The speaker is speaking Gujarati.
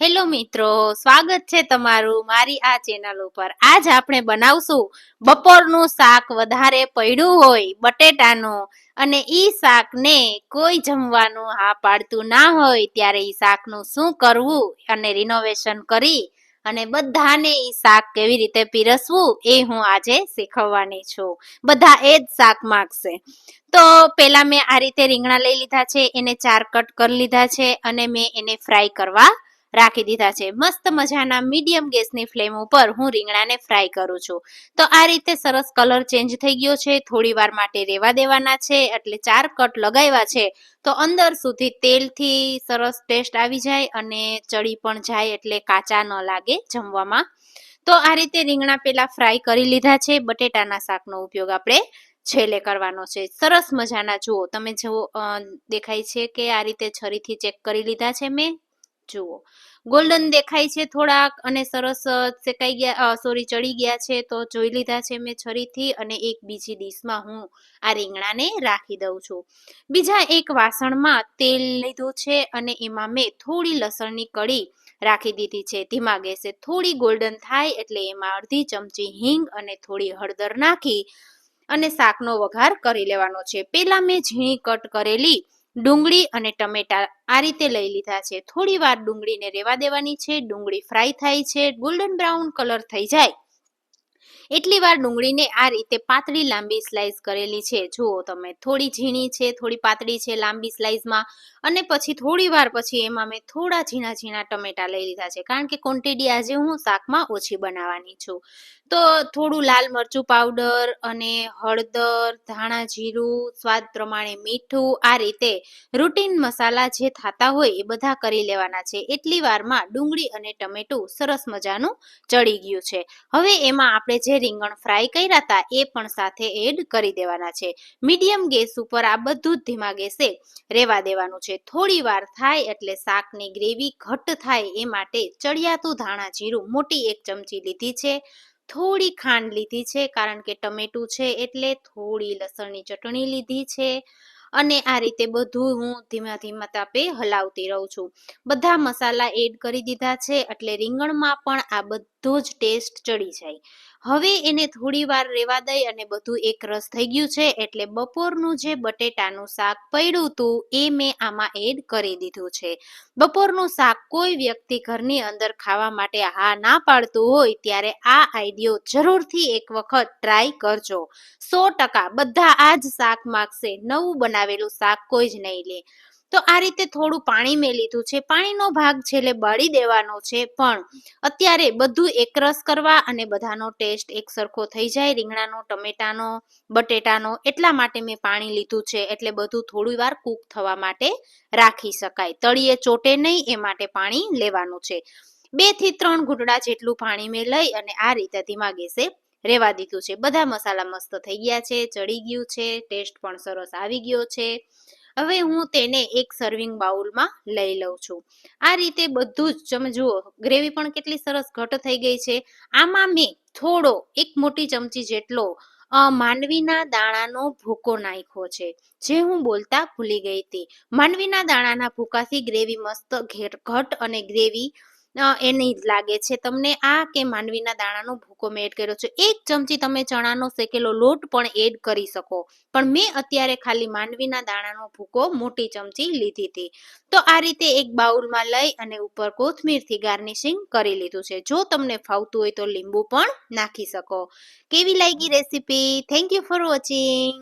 હેલો મિત્રો, સ્વાગત છે તમારું મારી આ ચેનલ ઉપર. આજ આપણે બનાવશું બપોરનું શાક વધારે પડ્યું હોય બટેટાનું અને ઈ શાકને કોઈ જમવાનું હા પાડતું ના હોય ત્યારે ઈ શાકનું શું કરવું અને રિનોવેશન કરી અને બધાને ઈ શાક કેવી રીતે પીરસવું એ હું આજે શીખવવાની છું. બધા એ જ શાક માગશે. તો પહેલાં મેં આ રીતે રીંગણા લઈ લીધા છે, એને ચાર કટ કરી લીધા છે અને મેં એને ફ્રાય કરવા રાખી દીધા છે. મસ્ત મજાના મીડિયમ ગેસની ફ્લેમ ઉપર હું રીંગણાને ફ્રાય કરું છું. તો આ રીતે સરસ કલર ચેન્જ થઈ ગયો છે. થોડી વાર માટે રેવા દેવાના છે. એટલે ચાર કટ લગાવ્યા છે. તો અંદર સુધી તેલથી સરસ ટેસ્ટ આવી જાય અને ચડી પણ જાય એટલે કાચા ન લાગે જમવામાં. તો આ રીતે રીંગણા પેલા ફ્રાય કરી લીધા છે. બટેટાના શાકનો ઉપયોગ આપણે છેલ્લે કરવાનો છે. સરસ મજાના. જુઓ, તમે જુઓ દેખાય છે કે આ રીતે છરીથી ચેક કરી લીધા છે મેં. જુઓ. ગોલ્ડન દેખાય છે થોડાક અને સરસ શેકાઈ ગયા સોરી ચડી ગયા છે તો જોઈ લીધા છે મેં છરીથી અને એક બીજી ડીશમાં હું આ રીંગણાને રાખી દઉં છું. બીજા એક વાસણમાં તેલ લીધું છે અને એમાં મેં થોડી લસણની કળી રાખી દીધી છે. ધીમા ગેસે થોડી ગોલ્ડન થાય એટલે એમાં અડધી ચમચી હિંગ અને થોડી હળદર નાખી અને શાકનો વઘાર કરી લેવાનો છે. પેલા મેં ઝીણી કટ કરેલી ડુંગળી અને ટમેટા આ રીતે લઈ લીધા છે. થોડી વાર ડુંગળીને રેવા દેવાની છે. ડુંગળી ફ્રાય થાય છે. ગોલ્ડન બ્રાઉન કલર થઈ જાય. એટલી વાર ડુંગળીને આ રીતે પાતળી લાંબી સ્લાઈસ કરેલી છે. જુઓ તમે, થોડી ઝીણી છે, થોડી પાતળી છે લાંબી સ્લાઈસમાં અને પછી થોડી વાર પછી એમાં મેં થોડા ઝીણા ઝીણા ટમેટા લઈ લીધા છે. કારણ કે ક્વોન્ટિટી આજે હું શાકમાં ઓછી બનાવવાની છું. તો થોડું લાલ મરચું પાવડર અને હળદર, ધાણા જીરું, સ્વાદ પ્રમાણે મીઠું, આ રીતે રૂટીન મસાલા જે થતા હોય એ બધા કરી લેવાના છે. એટલી વારમાં ડુંગળી અને ટમેટું સરસ મજાનું ચડી ગયું છે. હવે એમાં આપણે જે રીંગણ ફ્રાય કર્યા હતા એ પણ સાથે એડ કરી દેવાના છે. મીડિયમ ગેસ ઉપર આ બધું જ ધીમા ગેસે રેવા દેવાનું છે. થોડી વાર થાય એટલે શાકની ગ્રેવી ઘટ્ટ થાય એ માટે ચડિયાતું ધાણા જીરું મોટી એક ચમચી લીધી છે. થોડી ખાંડ લીધી છે કારણ કે ટમેટું છે એટલે થોડી લસણની ચટણી લીધી છે. અને આ રીતે બધું હું ધીમા ધીમા તાપે હલાવતી રહું છું. બધા મસાલા એડ કરી દીધા છે એટલે રીંગણમાં પણ આ બધો જ ટેસ્ટ ચડી જાય. હવે એને થોડી વાર રેવા દઈ અને બધું એક રસ થઈ ગયું છે એટલે બપોરનું જે બટેટાનું શાક પડ્યું હતું એ મેં આમાં એડ કરી દીધું છે. બપોરનું શાક કોઈ વ્યક્તિ ઘરની અંદર ખાવા માટે હા ના પાડતું હોય ત્યારે આ આઈડિયો જરૂરથી એક વખત ટ્રાય કરજો. સો ટકા બધા આ જ શાક માગશે. નવું બનાવેલું શાક કોઈ જ નહીં લે. તો આ રીતે થોડું પાણી મેં લીધું છે. પાણીનો ભાગ છેલ્લે બાળી દેવાનો છે, પણ અત્યારે બધું એકરસ કરવા અને બધાનો ટેસ્ટ એક સરખો થઈ જાય. રીંગણાનો, ટમેટાનો, બટેટાનો, એટલા માટે મેં પાણી લીધું છે, એટલે બધું થોડી વાર કૂક થવા માટે રાખી શકાય. તળીએ ચોટે નહીં, એ માટે પાણી લેવાનું છે. બેથી ત્રણ ઘૂંટડા જેટલું પાણી મેં લઈ અને આ રીતે ધીમા ગેસે રેવા દીધું છે. બધા મસાલા મસ્ત થઈ ગયા છે, ચડી ગયું છે, ટેસ્ટ પણ સરસ આવી ગયો છે. હવે હું તેને એક સર્વિંગ બાઉલમાં લઈ લઉં છું. આ રીતે બધું જ, તમે જુઓ ગ્રેવી પણ કેટલી સરસ ઘટ થઈ ગઈ છે. આમાં મેં થોડો, એક મોટી ચમચી જેટલો માંડવીના દાણાનો ભૂકો નાખ્યો છે, જે હું બોલતા ભૂલી ગઈ હતી. માંડવીના દાણાના ભૂકાથી ગ્રેવી મસ્ત ઘટ અને ગ્રેવી એની જ લાગે છે. તમને આ કે માંડવીના દાણાનો ભૂકો મેં એડ કર્યો છે, એક ચમચી તમે ચણાનો શેકેલો લોટ પણ એડ કરી શકો. પણ મેં અત્યારે ખાલી માંડવીના દાણાનો ભૂકો મોટી ચમચી લીધી હતી. તો આ રીતે એક બાઉલમાં લઈ અને ઉપર કોથમીરથી ગાર્નિશિંગ કરી લીધું છે. જો તમને ફાવતું હોય તો લીંબુ પણ નાખી શકો. કેવી લાગી recipe? Thank you for watching